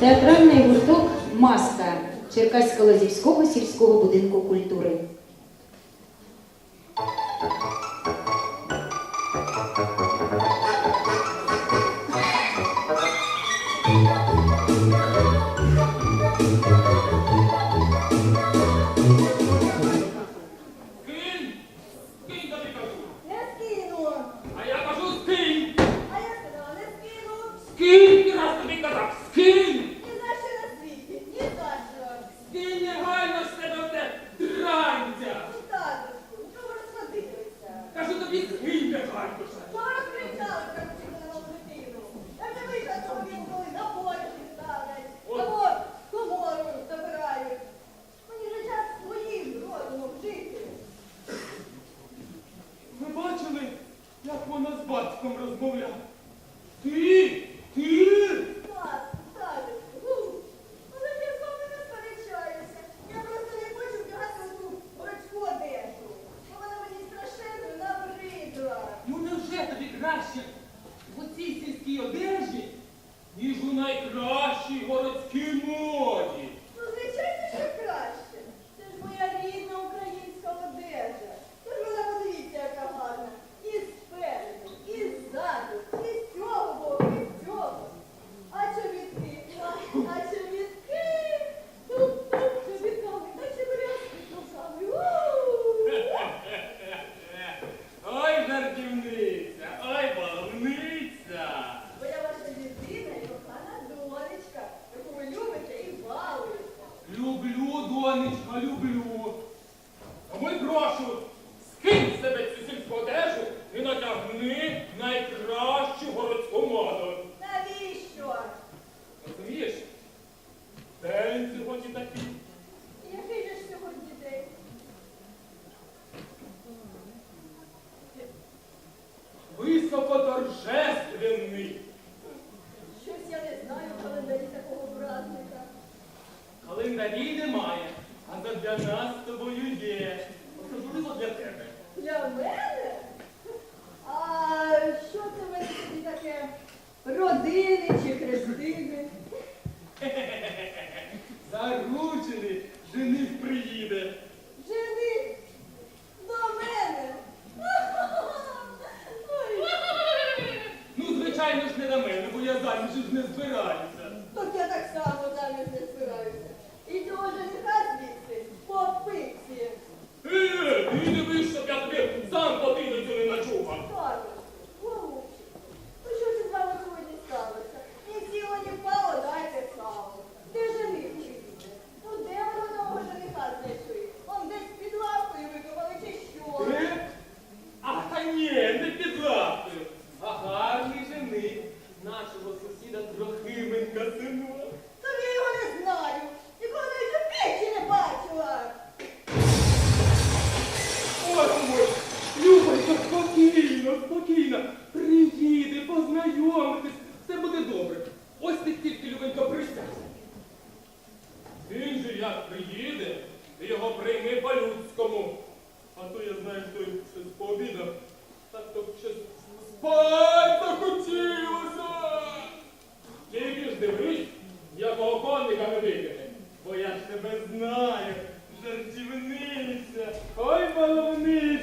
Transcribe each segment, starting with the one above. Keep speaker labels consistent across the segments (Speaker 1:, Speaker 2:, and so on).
Speaker 1: Театральний гурток Маска Черкасько-Лазівського сільського будинку культури.
Speaker 2: grazie тебе.
Speaker 3: Для мене? А що це в мене тоді таке? Родини чи хрестини?
Speaker 2: Заручення. як приїде, ти його прийми по-людському. А то я знаю, що щось по обідах. Так то щось спать захотілося. Тільки ж дивись, якого конника не викине. Бо я ж тебе знаю, жартівниця, ой, баловниця.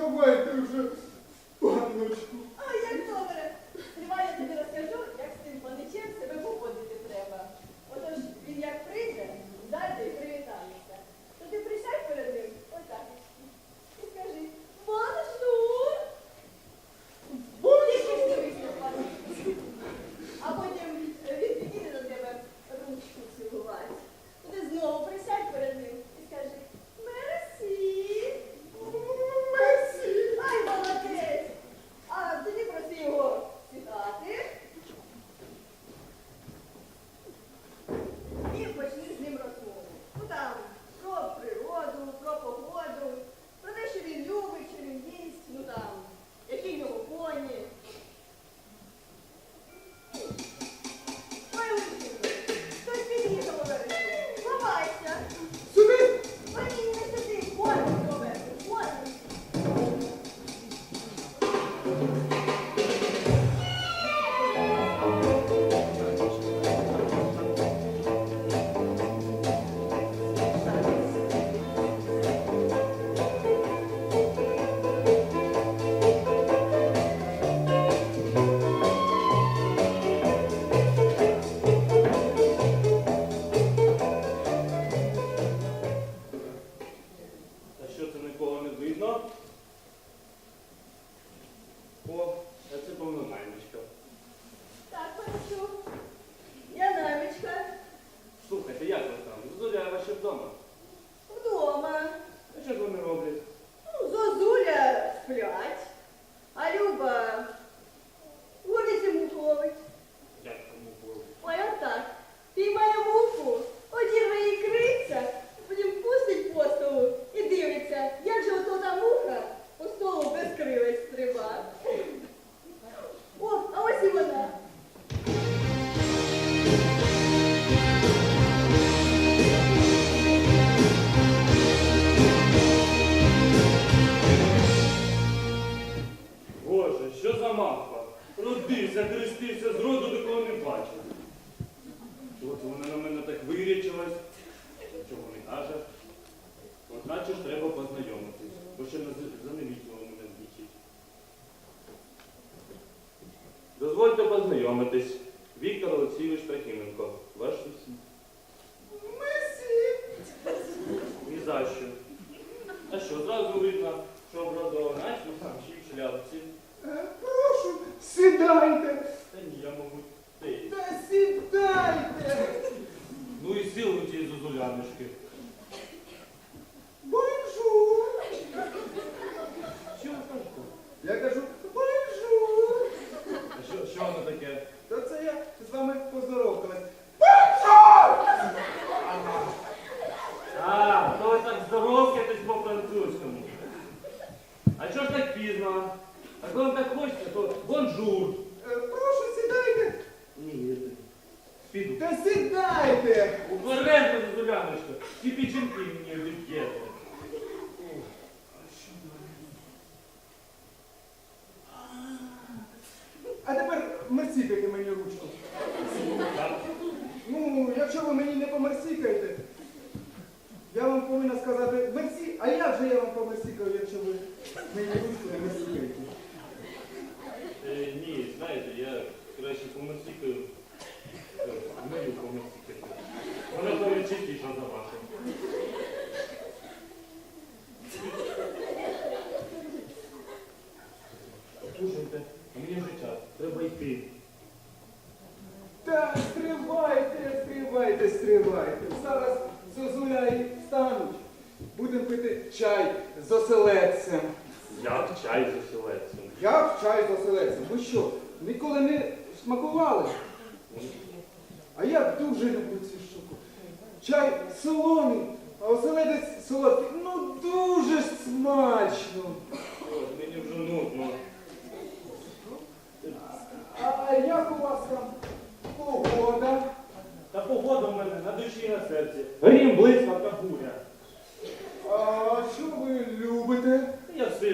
Speaker 2: Давайте
Speaker 3: вже, От вона на мене так вирячилась,
Speaker 1: нічого не каже. От наче ж треба познайомитись, бо ще
Speaker 4: заневічно
Speaker 1: мене звучить.
Speaker 5: Дозвольте познайомитись. Віктор Олексійович Трахіменко, ваш сусід. А
Speaker 4: тепер мерсікайте мені ручку. Ну, якщо ви мені не померсікаєте, я вам повинна сказати мерсі, а як же я вам померсікаю, якщо ви мені ручку не мерсікаєте?
Speaker 5: Е, ні, знаєте, я краще померсікаю, е, мию померсікаю. Вона то чистіша за.
Speaker 4: Зараз зозуля і стануть. Будемо пити чай з оселедцем.
Speaker 5: Як чай з оселедцем?
Speaker 4: Як чай з оселедцем? Ви що, ніколи не смакували? А я дуже люблю цю штуку. Чай солоний, а оселедець солодкий. Ну дуже смачно.
Speaker 5: Мені вже нудно.
Speaker 4: А як у вас там погода?
Speaker 5: та погода в мене на душі і на серці. Грім, блискавка, буря.
Speaker 4: А що ви любите?
Speaker 5: Я все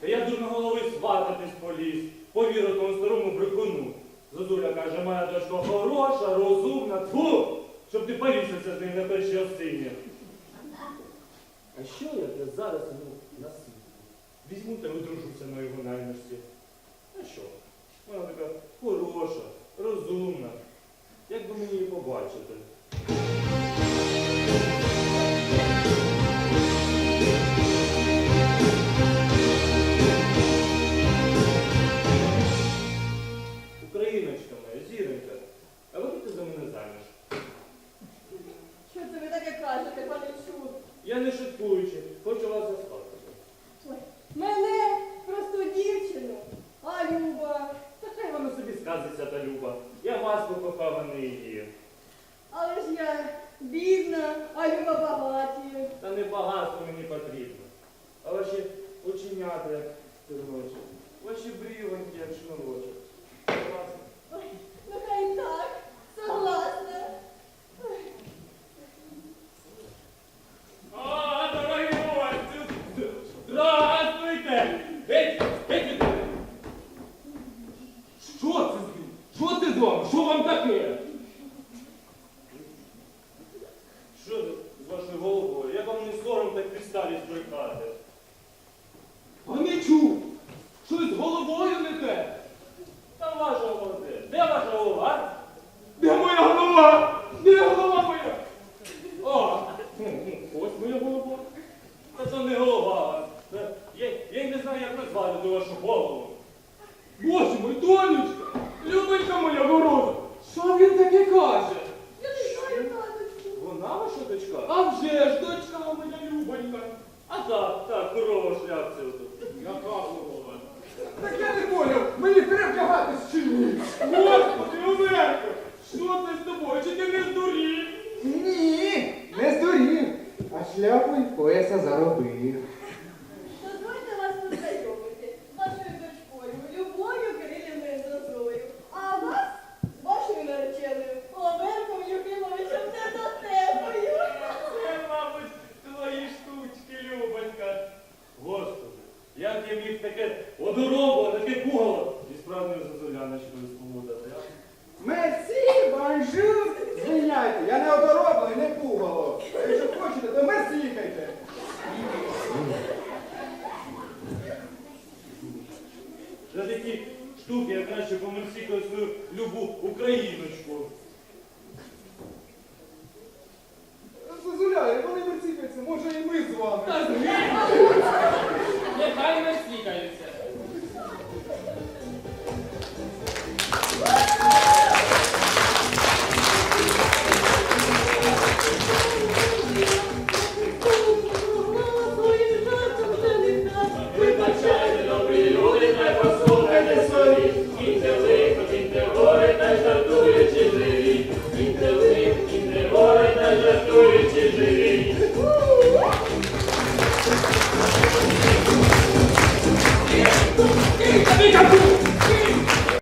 Speaker 4: Та
Speaker 1: я
Speaker 5: дуже голови свататись поліз, повірив тому старому брехуну. Зозуля каже, моя дочка хороша, розумна, тьфу, щоб ти порішився з ним, на першій осині. А що я тебе зараз ну, йому світі? Візьму та одружуся на його наймерці. А що? Вона така хороша, розумна. Як би мені її побачити? Боже мой, донечка, любенька моя ворона, що він таке каже?
Speaker 1: Я не знаю, таточку.
Speaker 5: Вона ваша дочка? А вже ж дочка моя любонька. А так, так, корова шляпця ото. Яка корова?
Speaker 4: Так я не поняв, мені перевдягатись чи ні?
Speaker 5: Господи, Оверко, що це з тобою? Чи ти не здурів?
Speaker 4: Ні, не здурів. А шляпу й пояса заробив.
Speaker 1: Дозвольте вас познайомити з вашою дочкою, Любов'ю Кирилівною Зозою. А вас, з вашою нареченою, Лаверком Юхимовичем Недотепою.
Speaker 5: Це, мабуть, твої штучки, Любонька. Господи, як я міг таке одоробо, таке пугало